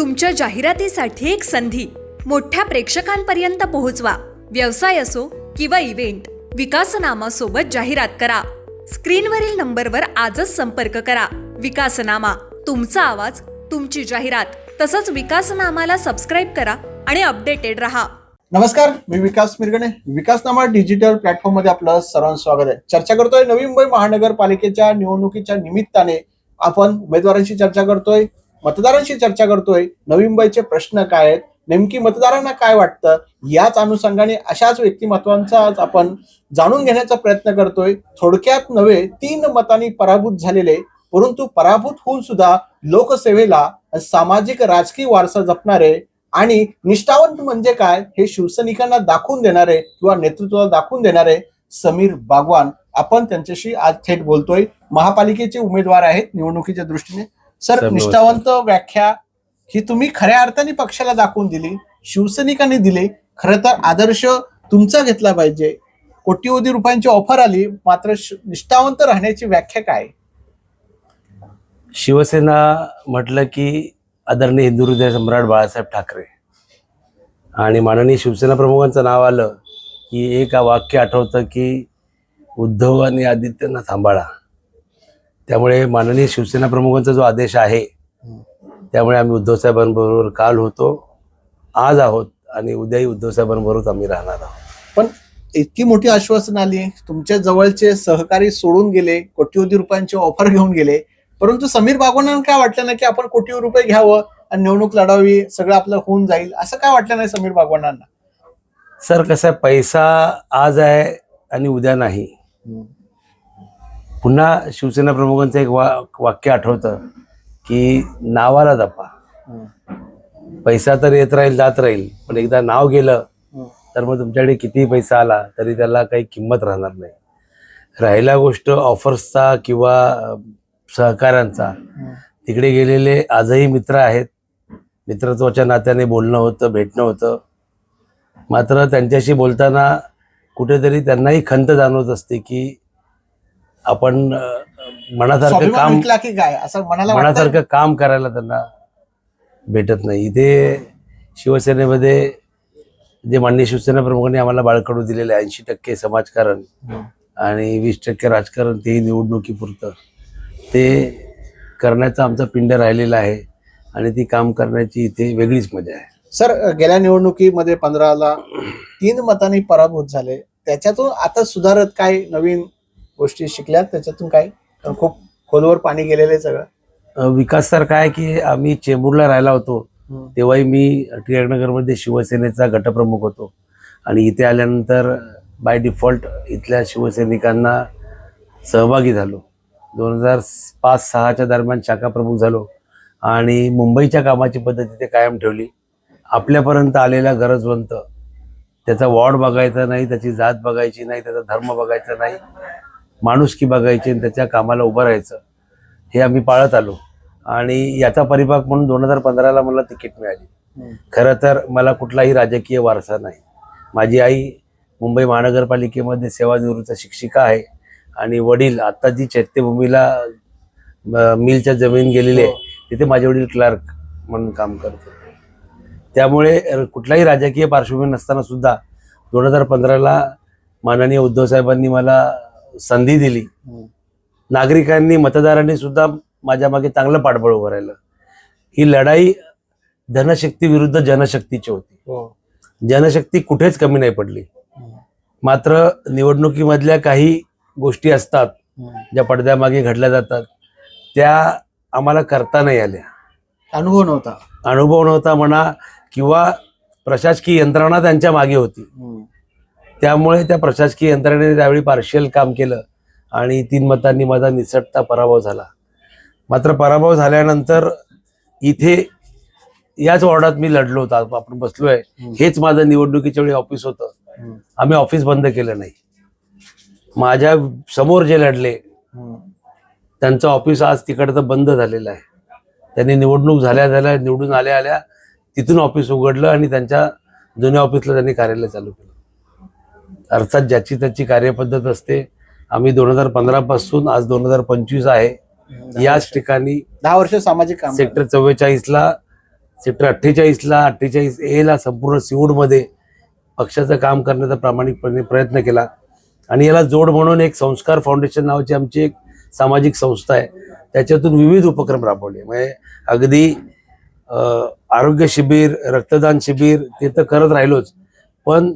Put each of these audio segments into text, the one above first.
तुमच्या जाहिरातीसाठी एक संधी. मोठ्या प्रेक्षकांपर्यंत पोहोचवा. व्यवसाय असो किंवा इव्हेंट विकासनामासोबत जाहिरात करा. स्क्रीनवरील नंबरवर आजच संपर्क करा. विकासनामा तुमचा आवाज तुमची जाहिरात तसंच विकासनामाला सबस्क्राईब करा आणि अपडेटेड रहा. नमस्कार मी विकास मिरगणे. विकासनामा डिजिटल प्लॅटफॉर्ममध्ये आपलं सर्वांचं स्वागत आहे. चर्चा करतोय नवी मुंबई महानगरपालिकेच्या निवडणुकीच्या निमित्ताने आपण उमेदवारांशी चर्चा करतोय. मतदारांशी चर्चा करतोय. नवी मुंबईचे प्रश्न काय आहेत? नेमकी मतदारांना काय वाटतं? याच अनुषंगाने अशाच व्यक्तिमत्वांचा आपण जाणून घेण्याचा प्रयत्न करतोय. थोडक्यात नव्हे तीन मतांनी पराभूत झालेले. परंतु पराभूत होऊन सुद्धा लोकसेवेला सामाजिक राजकीय वारसा जपणारे आणि निष्ठावंत म्हणजे काय हे शिवसैनिकांना दाखवून देणारे किंवा नेतृत्वाला दाखवून देणारे समीर बागवान. आपण त्यांच्याशी आज थेट बोलतोय. महापालिकेचे उमेदवार आहेत निवडणुकीच्या दृष्टीने. सर. निष्ठावंत व्याख्या ही तुम्ही खऱ्या अर्थाने पक्षाला दाखवून दिली शिवसैनिकांनी दिली. खरं तर आदर्श तुमचा घेतला पाहिजे. कोट्यवधी रुपयांची ऑफर आली मात्र निष्ठावंत राहण्याची व्याख्या काय? शिवसेना म्हटलं की आदरणीय हिंदू हृदय सम्राट बाळासाहेब ठाकरे. आणि माननीय शिवसेना प्रमुखांचं नाव आलं की एक वाक्य आठवतं की उद्धव आणि आदित्यना सांभाळा त्यामुळे माननीय शिवसेना प्रमुखांचा जो आदेश आहे त्यामुळे आम्ही उद्धव साहेबांबरोबर काल होतो आज आहोत आणि उद्याही उद्धव साहेबांबरोबर आम्ही राहणार आहोत. पण इतकी मोठी आश्वासन आली तुमच्या जवळचे सहकारी सोडून गेले कोट्यवधी रुपयांची ऑफर घेऊन गेले परंतु समीर बागवानांना काय वाटलं ना की आपण कोटी रुपये घ्यावं आणि निवडणूक लढावी सगळं आपलं होऊन जाईल असं काय वाटलं नाही समीर बागवानांना सर कसं आहे पैसा आज आहे आणि उद्या नाही. पुन्हा शिवसेना प्रमुखांचं एक वा वाक्य आठवतं की नावाला जपा पैसा तर येत राहील जात राहील पण एकदा नाव गेलं तर मग तुमच्याकडे कितीही पैसा आला तरी त्याला काही किंमत राहणार नाही. राहिला गोष्ट ऑफर्सचा किंवा सहकाऱ्यांचा. तिकडे गेलेले आजही मित्र आहेत. मित्रत्वाच्या नात्याने बोलणं होतं भेटणं होतं. मात्र त्यांच्याशी बोलताना कुठेतरी त्यांनाही खंत जाणवत असते की आपण मनासारखं काम की काय? असं मनाला? मनासारखं काम करायला त्यांना भेटत नाही. इथे शिवसेनेमध्ये जे माननीय शिवसेना प्रमुखांनी आम्हाला बाळकडू दिलेले ऐंशी टक्के समाजकारण आणि वीस टक्के राजकारण तेही निवडणुकीपुरतं. ते करण्याचा आमचा पिंड राहिलेला आहे आणि ती काम करण्याची इथे वेगळीच मजा आहे. सर गेल्या निवडणुकीमध्ये पंधराला तीन मतांनी पराभूत झाले. त्याच्यातून आता सुधारत काय नवीन गोष्टी शिकल्यात त्याच्यातून काय खूप खोलवर पाणी गेलेलं आहे सगळं. विकास तर काय की आम्ही चेंबूरला राहिला होतो तेव्हाही मी टिळकनगरमध्ये शिवसेनेचा गटप्रमुख होतो. आणि इथे आल्यानंतर बाय डिफॉल्ट इथल्या शिवसैनिकांना सहभागी झालो. दोन हजार पाच सहाच्या दरम्यान शाखा प्रमुख झालो आणि मुंबईच्या कामाची पद्धती ते कायम ठेवली. आपल्यापर्यंत आलेला गरजवंत त्याचा वॉर्ड बघायचा नाही त्याची जात बघायची नाही त्याचा धर्म बघायचा नाही माणुसकी बघायची आणि त्याच्या कामाला उभं राहायचं हे आम्ही पाळत आलो. आणि याचा परिपाक म्हणून दोन हजार पंधराला मला तिकीट मिळाली. खरं तर मला कुठलाही राजकीय वारसा नाही. माझी आई मुंबई महानगरपालिकेमध्ये सेवानिवृत्त शिक्षिका आहे आणि वडील आता जी चैत्यभूमीला मिलच्या जमीन गेलेली आहे तिथे माझे वडील क्लार्क म्हणून काम करतो त्यामुळे कुठलाही राजकीय पार्श्वभूमी नसताना सुद्धा दोन हजार पंधराला माननीय उद्धव साहेबांनी मला संधी दिली. नागरिकांनी मतदारांनी सुद्धा माझ्या मागे चांगलं पाठबळ उभं राहिलं. ही लढाई धनशक्ती विरुद्ध जनशक्तीची होती. हो. जनशक्ती कुठेच कमी नाही पडली. मात्र निवडणुकीमधल्या काही गोष्टी असतात ज्या पडद्यामागे घडल्या जातात. त्या आम्हाला करता नाही आल्या. अनुभव नव्हता. अनुभव नव्हता म्हणा किंवा प्रशासकीय यंत्रणा त्यांच्या मागे होती. त्यामुळे त्या प्रशासकीय यंत्रणेने त्यावेळी पार्शियल काम केलं आणि तीन मतांनी माझा निसटता पराभव झाला. मात्र पराभव झाल्यानंतर इथे याच वॉर्डात मी लढलो होतो. आप- आपण बसलोय. हेच माझं निवडणुकीच्या वेळी ऑफिस होतं. आम्ही ऑफिस बंद केलं नाही. माझ्यासमोर जे लढले त्यांचं ऑफिस आज तिकडचं बंद झालेलं आहे. त्यांनी निवडणूक झाल्या झाल्या निवडून आल्या आल्या तिथून ऑफिस उघडलं आणि त्यांच्या जुन्या ऑफिसला त्यांनी कार्यालय चालू केलं. अर्थात ज्याची त्याची कार्यपद्धत असते. आम्ही दोन हजार पंधरा पासून आज दोन हजार पंचवीस आहे. याच ठिकाणी दहा वर्ष सामाजिक काम सेक्टर चव्वेचाळीसला सेक्टर अठ्ठेचाळीसला अठ्ठेचाळीस एला संपूर्ण सिवूडमध्ये पक्षाचं काम करण्याचा प्रामाणिकपणे प्रयत्न केला. आणि याला जोड म्हणून एक संस्कार फाउंडेशन नावाची आमची एक सामाजिक संस्था आहे. त्याच्यातून विविध उपक्रम राबवले. म्हणजे अगदी आरोग्य शिबिर रक्तदान शिबिर ते तर करत राहिलोच. पण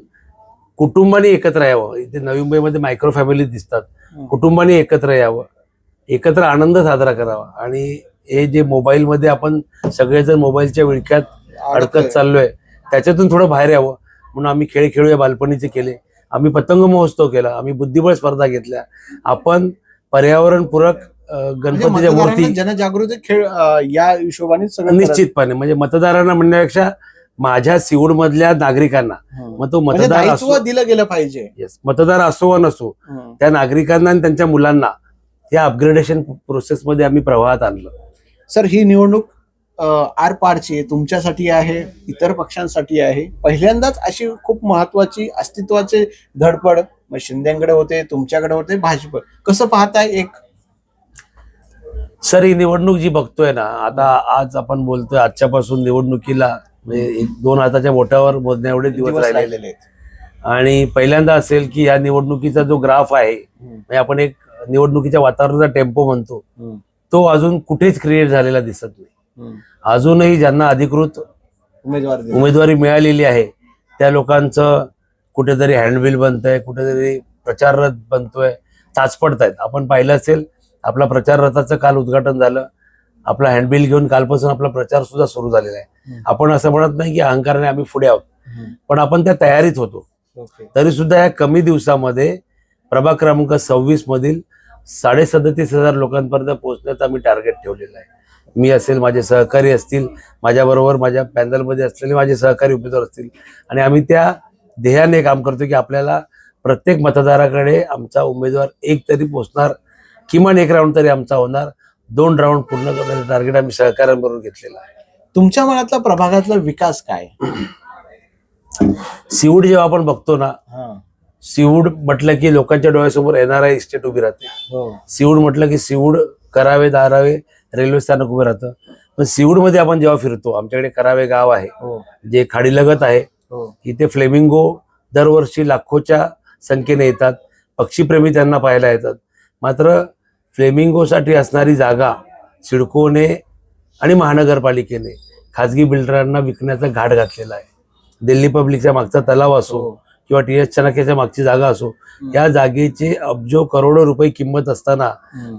कुटुंबाने एकत्र यावं. इथे नवी मुंबईमध्ये मायक्रो फॅमिली दिसतात. कुटुंबाने एकत्र यावं. एकत्र आनंद साजरा करावा. आणि हे जे मोबाईलमध्ये आपण सगळेजण मोबाईलच्या विळख्यात अडकत चाललोय त्याच्यातून थोडं बाहेर यावं. म्हणून आम्ही खेळ खेळूया बालपणीचे केले. आम्ही पतंग महोत्सव केला. आम्ही बुद्धिबळ स्पर्धा घेतल्या. आपण पर्यावरणपूरक म्हणजे गणपतीच्या मूर्ती जनजागृती खेळ या हिशोबाने निश्चितपणे. म्हणजे मतदारांना म्हणण्यापेक्षा माझ्या सिवूड मधल्या नागरिकांना. मग तो म्हणजे मतदार असो दिलं गेलं पाहिजे. येस मतदार असो वा नसो. त्या नागरिकांना आणि त्यांच्या मुलांना या अपग्रेडेशन प्रोसेसमध्ये आम्ही प्रवाहात आणलं. सर ही निवडणूक आर पारची आहे, तुमच्यासाठी आहे इतर पक्षांसाठी आहे. पहिल्यांदाच अशी खूप महत्वाची अस्तित्वाचे धडपड मग शिंदेकडे होते तुमच्याकडे होते भाजप. कसं पाहताय एक? सर ही निवडणूक जी बघतोय ना आता आज आपण बोलतोय आजच्यापासून निवडणुकीला. म्हणजे एक दोन हाताच्या बोटावर मोजण्या एवढे दिवस राहिलेले आहेत आणि पहिल्यांदा असेल की या निवडणुकीचा जो ग्राफ आहे. म्हणजे आपण एक निवडणुकीच्या वातावरणाचा टेम्पो म्हणतो. तो अजून कुठेच क्रिएट झालेला दिसत नाही. अजूनही ज्यांना अधिकृत उमेदवार. उमेदवारी मिळालेली आहे त्या लोकांचं कुठेतरी हँडबिल बनतंय कुठेतरी प्रचार रथ बनतोय चाचपडतायत आपण पाहिलं असेल आपला प्रचार रथाचं काल उद्घाटन झालं आपला हँडबिल घेऊन कालपासून आपला प्रचार सुद्धा सुरू झालेला आहे. आपण असं म्हणत नाही की अहंकाराने आम्ही पुढे आहोत. पण आपण त्या तयारीत होतो. तरी सुद्धा या कमी दिवसामध्ये प्रभाग क्रमांक सव्वीस मधील साडे सदतीस हजार लोकांपर्यंत पोहोचण्याचं आम्ही टार्गेट ठेवलेलं आहे मी असेल माझे सहकारी असतील माझ्याबरोबर माझ्या पॅनलमध्ये असलेले माझे सहकारी उमेदवार असतील आणि आम्ही त्या ध्येयाने काम करतो की आपल्याला प्रत्येक मतदाराकडे आमचा उमेदवार एक तरी पोचणार किमान एक राऊंड तरी आमचा होणार दोन राऊंड पूर्ण करण्याचं टार्गेट आम्ही सहकाऱ्यांबरोबर घेतलेलं आहे तुमच्या मनातला प्रभागातला विकास काय सिवूड जेव्हा आपण बघतो ना हा. सिवूड म्हटलं की लोकांच्या डोळ्यासमोर एनआरआय इस्टेट उभी राहते हो. सिवूड म्हटलं की सिवूड करावे दारावे रेल्वे स्थानक उभं राहतं पण सिवूडमध्ये आपण जेव्हा फिरतो आमच्याकडे करावे गाव आहे हो. जे खाडीलगत आहे हो. इथे फ्लेमिंगो दरवर्षी लाखोच्या संख्येने येतात पक्षीप्रेमी त्यांना पाहायला येतात मात्र फ्लेमिंगोसाठी असणारी जागा सिडकोने आणि महानगरपालिकेने खाजगी बिल्डरांना विकण्याचा घाट घातलेला आहे दिल्ली पब्लिकच्या मागचा तलाव असो हो. किंवा टी एस चनाक्याच्या मागची जागा असो या जागेची अब्जो करोडो रुपये किंमत असताना.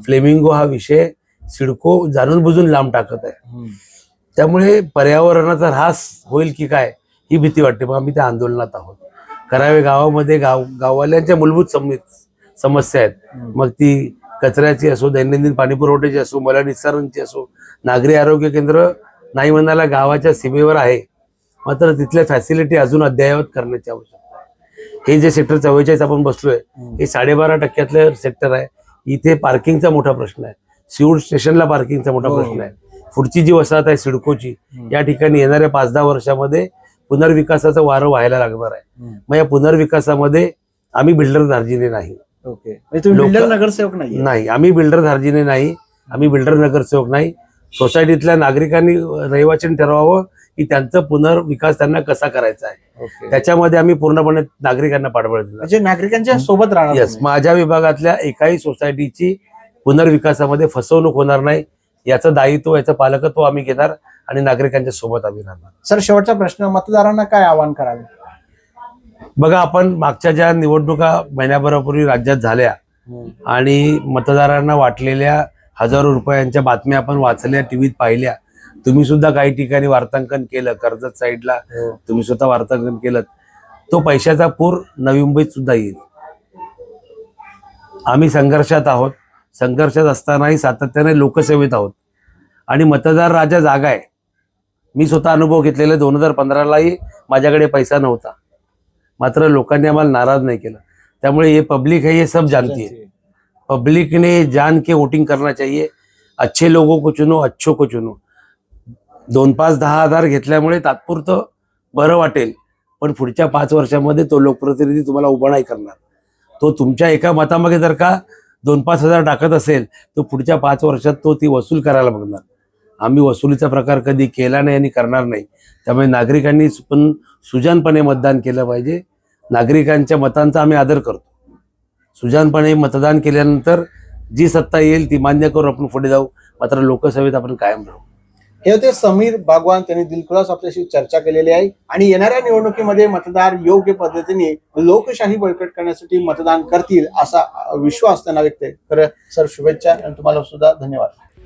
फ्लेमिंगो हा विषय सिडको जाणून बुजून लांब टाकत आहे. त्यामुळे पर्यावरणाचा ऱ्हास होईल की काय ही भीती वाटते मग आम्ही त्या आंदोलनात आहोत करावे गावामध्ये गाव गाववाल्यांच्या मूलभूत सम- समस्या आहेत. मग ती कचऱ्याची असो दैनंदिन पाणी पुरवठ्याची असो मला निस्सारांची असो नागरी आरोग्य केंद्र नाही म्हणायला गावाच्या सीमेवर आहे मात्र तिथल्या फॅसिलिटी अजून अद्ययावत करण्याची आवश्यकता आहे हे जे सेक्टर चव्वेचाळीस आपण बसलोय हं. साडेबारा टक्क्यातलं सेक्टर आहे इथे पार्किंगचा मोठा प्रश्न आहे सिवूड स्टेशनला पार्किंगचा मोठा हो. प्रश्न आहे पुढची जी वसाहत आहे सिडकोची. या ठिकाणी येणाऱ्या पाच दहा वर्षामध्ये पुनर्विकासाचं वारं व्हायला लागणार आहे. मग या पुनर्विकासामध्ये आम्ही बिल्डर धार्जिने नाही ओके. म्हणजे बिल्डर नगरसेवक नाही नाही आम्ही बिल्डर धार्जिने नाही आम्ही बिल्डर नगरसेवक नाही. सोसायटीतल्या नागरिकांनी रहिवासीने ठरवावं की त्यांचा पुनर्विकास त्यांना कसा करायचा आहे. त्याच्यामध्ये आम्ही पूर्णपणे नागरिकांना पाठबळ दिलं म्हणजे नागरिकांच्या सोबत राहणार येस. माझ्या विभागातल्या एकाही सोसायटीची पुनर्विकासामध्ये फसवणूक होणार नाही. याचं दायित्व याचं पालकत्व आम्ही घेणार आणि नागरिकांच्या सोबत आम्ही राहणार. सर शेवटचा प्रश्न मतदारांना काय आवाहन करावे? बघा आपण मागच्या ज्या निवडणुका महिन्याभरापूर्वी राज्यात झाल्या आणि मतदारांना वाटलेल्या हजारो रुपयांच्या बातम्या आपण वाचल्या टीव्हीत पाहिल्या. तुम्ही सुद्धा काही ठिकाणी वार्तांकन केलं कर्जत साईडला हो. तुम्ही स्वतः वार्तांकन केलं तो पैशाचा पूर नवी मुंबईत सुद्धा येईल. आम्ही संघर्षात आहोत. संघर्षात असतानाही सातत्याने लोकसेवेत आहोत. आणि मतदार राजा जागा आहे. मी स्वतः अनुभव घेतलेला दोन हजार पंधरालाही माझ्याकडे पैसा नव्हता. मात्र लोकांनी आम्हाला नाराज नाही केलं. त्यामुळे ये पब्लिक है ये सब जानती है पब्लिक ने जान के वोटिंग करना चाहिए. अच्छे लोगों को चुनो अच्छो को चुनो. दोन पाच दहा हजार घेतल्यामुळे तात्पुरतं बरं वाटेल. पण पुढच्या पाच वर्षामध्ये तो लोकप्रतिनिधी तुम्हाला उभा नाही करणार. तो तुमच्या एका मतामागे जर का दोन पाच हजार टाकत असेल तर पुढच्या पाच वर्षात तो ती वसूल करायला बघणार. आम्ही वसुलीचा प्रकार कधी केला नाही आणि करणार नाही. त्यामुळे नागरिकांनी पण सुजानपणे मतदान केलं पाहिजे. नागरिकांच्या मतांचा आम्ही आदर करतो. सुजानपणे मतदान केल्यानंतर जी सत्ता येईल ती मान्य करून आपण पुढे जाऊ. मात्र लोकसभेत आपण कायम राहू. हे होते समीर बागवान. त्यांनी दिलखुलास आपल्याशी चर्चा केलेली आहे. आणि येणाऱ्या निवडणुकीमध्ये मतदार योग्य पद्धतीने लोकशाही बळकट करण्यासाठी मतदान करतील असा विश्वास त्यांना व्यक्त आहे. सर शुभेच्छा. आणि तुम्हाला सुद्धा धन्यवाद.